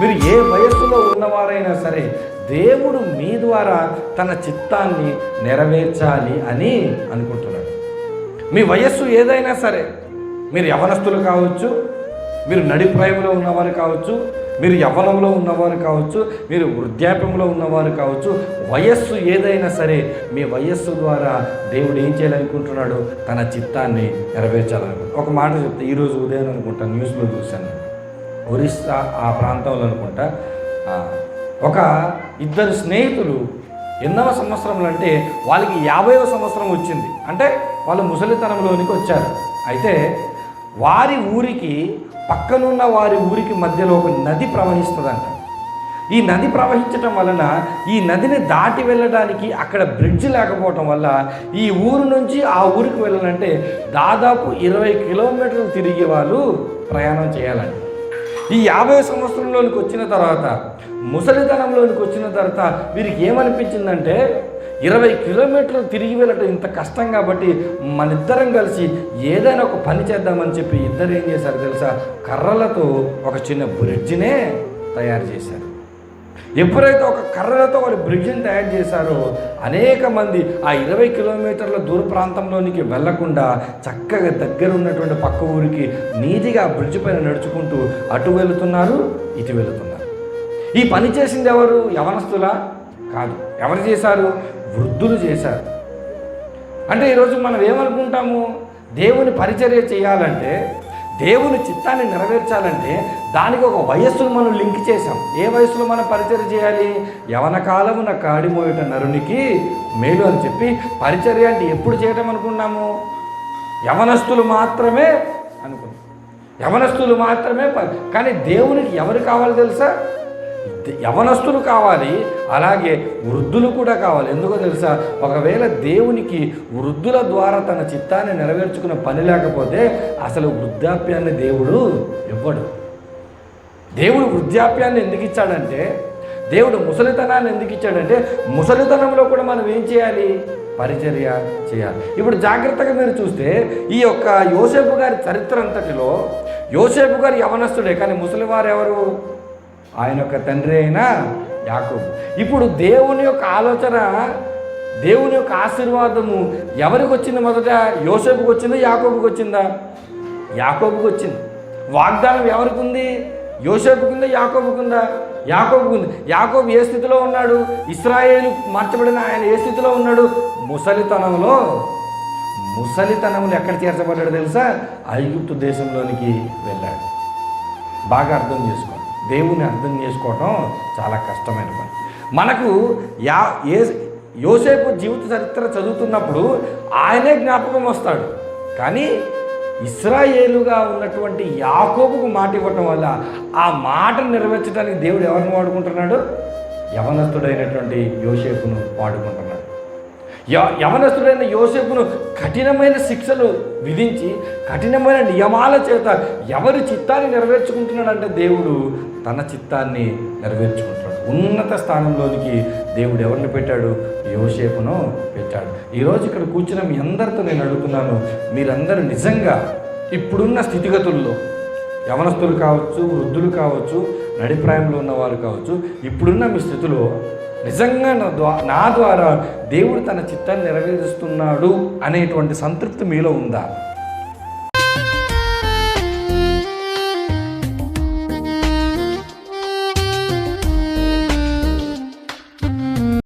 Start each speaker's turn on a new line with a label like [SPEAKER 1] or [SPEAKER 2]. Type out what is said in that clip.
[SPEAKER 1] మీరు ఏ వయస్సులో ఉన్నవారైనా సరే దేవుడు మీ ద్వారా తన చిత్తాన్ని నెరవేర్చాలి అని అనుకుంటున్నాడు. మీ వయస్సు ఏదైనా సరే మీరు యవనస్తులు కావచ్చు మీరు నడిప్రాయంలో ఉన్నవారు కావచ్చు మీరు యవ్వనంలో ఉన్నవారు కావచ్చు మీరు వృద్ధాప్యంలో ఉన్నవారు కావచ్చు వయస్సు ఏదైనా సరే మీ వయస్సు ద్వారా దేవుడు ఏం చేయాలనుకుంటున్నాడు? తన చిత్తాన్ని నెరవేర్చాలనుకుంటున్నాడు. ఒక మాట చెప్తే ఈరోజు ఉదయం అనుకుంటాను న్యూస్లో చూశాను. ఒరిస్సా ఆ ప్రాంతంలో అనుకుంటా. ఒక ఇద్దరు స్నేహితులు ఎన్నవ సంవత్సరంలో అంటే వాళ్ళకి యాభైవ సంవత్సరం వచ్చింది. అంటే వాళ్ళు ముసలితనంలోనికి వచ్చారు. అయితే వారి ఊరికి పక్కనున్న వారి ఊరికి మధ్యలో ఒక నది ప్రవహిస్తుందంట. ఈ నది ప్రవహించటం వలన ఈ నదిని దాటి వెళ్ళడానికి అక్కడ బ్రిడ్జ్ లేకపోవటం వల్ల ఈ ఊరు నుంచి ఆ ఊరికి వెళ్ళాలంటే దాదాపు ఇరవై కిలోమీటర్లు తిరిగి వాళ్ళు ప్రయాణం చేయాలండి ఈ యాభై సంవత్సరంలోనికి వచ్చిన తర్వాత ముసలితనంలోనికి వచ్చిన తర్వాత వీరికి ఏమనిపించిందంటే ఇరవై కిలోమీటర్లు తిరిగి వెళ్ళటం ఇంత కష్టం కాబట్టి మన ఇద్దరం కలిసి ఏదైనా ఒక పని చేద్దామని చెప్పి ఇద్దరు ఏం చేశారు తెలుసా? కర్రలతో ఒక చిన్న బ్రిడ్జినే తయారు చేశారు. ఎప్పుడైతే ఒక కర్రలతో వాళ్ళు బ్రిడ్జిని తయారు చేశారో అనేక మంది ఆ ఇరవై కిలోమీటర్ల దూర ప్రాంతంలోనికి వెళ్ళకుండా చక్కగా దగ్గర ఉన్నటువంటి పక్క ఊరికి నీతిగా ఆ బ్రిడ్జ్ పైన నడుచుకుంటూ అటు వెళుతున్నారు ఇటు వెళుతున్నారు. ఈ పని చేసింది ఎవరు? యవనస్తులా? కాదు. ఎవరు చేశారు? వృద్ధులు చేశారు. అంటే ఈరోజు మనం ఏమనుకుంటాము? దేవుని పరిచర్య చేయాలంటే దేవుని చిత్తాన్ని నెరవేర్చాలంటే దానికి ఒక వయస్సును మనం లింక్ చేసాం ఏ వయసులో మనం పరిచర్య చేయాలి? యవన కాలమున కాడిమోయట నరునికి మేలు అని చెప్పి పరిచర్య అంటే ఎప్పుడు చేయటం అనుకున్నాము? యవనస్తులు మాత్రమే అనుకున్నాం. యవనస్తులు మాత్రమే కానీ దేవునికి ఎవరు కావాలి తెలుసా? యవనస్తులు కావాలి అలాగే వృద్ధులు కూడా కావాలి. ఎందుకో తెలుసా? ఒకవేళ దేవునికి వృద్ధుల ద్వారా తన చిత్తాన్ని నెరవేర్చుకునే పని లేకపోతే అసలు వృద్ధాప్యాన్ని దేవుడు ఇవ్వడు. దేవుడు వృద్ధాప్యాన్ని ఎందుకు ఇచ్చాడంటే దేవుడు ముసలితనాన్ని ఎందుకు ఇచ్చాడంటే ముసలితనంలో కూడా మనం ఏం చేయాలి? పరిచర్య చేయాలి. ఇప్పుడు జాగ్రత్తగా మీరు చూస్తే ఈ యొక్క యోసేపు గారి చరిత్ర అంతటిలో యోసేపు గారు యవనస్తుడే కానీ ముసలివారు ఎవరు? ఆయన యొక్క తండ్రి అయిన యాకోబు. ఇప్పుడు దేవుని యొక్క ఆలోచన దేవుని యొక్క ఆశీర్వాదము ఎవరికి వచ్చింది మొదట? యోసేపుకి వచ్చిందా? యాకోబుకి వచ్చిందా? యాకోబుకి వచ్చింది. వాగ్దానం ఎవరికి ఉంది? యోసేపుకి ఉందా? యాకోబుకి ఉందా? యాకోబుకి ఉంది. యాకోబు ఏ స్థితిలో ఉన్నాడు? ఇస్రాయేలు మార్చబడిన ఆయన ఏ స్థితిలో ఉన్నాడు? ముసలితనంలో. ముసలితనంలో ఎక్కడ చేర్చబడ్డాడు తెలుసా? ఐగుప్తు దేశంలోనికి వెళ్ళాడు. బాగా అర్థం చేసుకో. దేవుని అర్థం చేసుకోవటం చాలా కష్టమైన పని. మనకు యా ఏ యోసేపు జీవిత చరిత్ర చదువుతున్నప్పుడు ఆయనే జ్ఞాపకం వస్తాడు. కానీ ఇస్రాయేలుగా ఉన్నటువంటి యాకోబుకు మాట ఇవ్వటం వల్ల ఆ మాట నెరవేర్చడానికి దేవుడు ఎవరిని వాడుకుంటున్నాడు? యవనస్తుడైనటువంటి యోసేపును వాడుకుంటున్నాడు. య- యవనస్తుడైన యోసేపును కఠినమైన శిక్షలు విధించి కఠినమైన నియమాల చేత ఎవరి చిత్తాన్ని నెరవేర్చుకుంటున్నాడంటే దేవుడు తన చిత్తాన్ని నెరవేర్చుకుంటున్నాడు. ఉన్నత స్థానంలోనికి దేవుడు ఎవరిని పెట్టాడు? యోసేపును పెట్టాడు. ఈరోజు ఇక్కడ కూర్చున్న మీ అందరితో నేను అడుగుతున్నాను మీరందరూ నిజంగా ఇప్పుడున్న స్థితిగతుల్లో యవనస్తులు కావచ్చు వృద్ధులు కావచ్చు నడిప్రాయంలో ఉన్నవారు కావచ్చు ఇప్పుడున్న మీ స్థితిలో నిజంగా నా ద్వా నా ద్వారా దేవుడు తన చిత్తాన్ని నెరవేరుస్తున్నాడు అనేటువంటి సంతృప్తి మీలో ఉందా?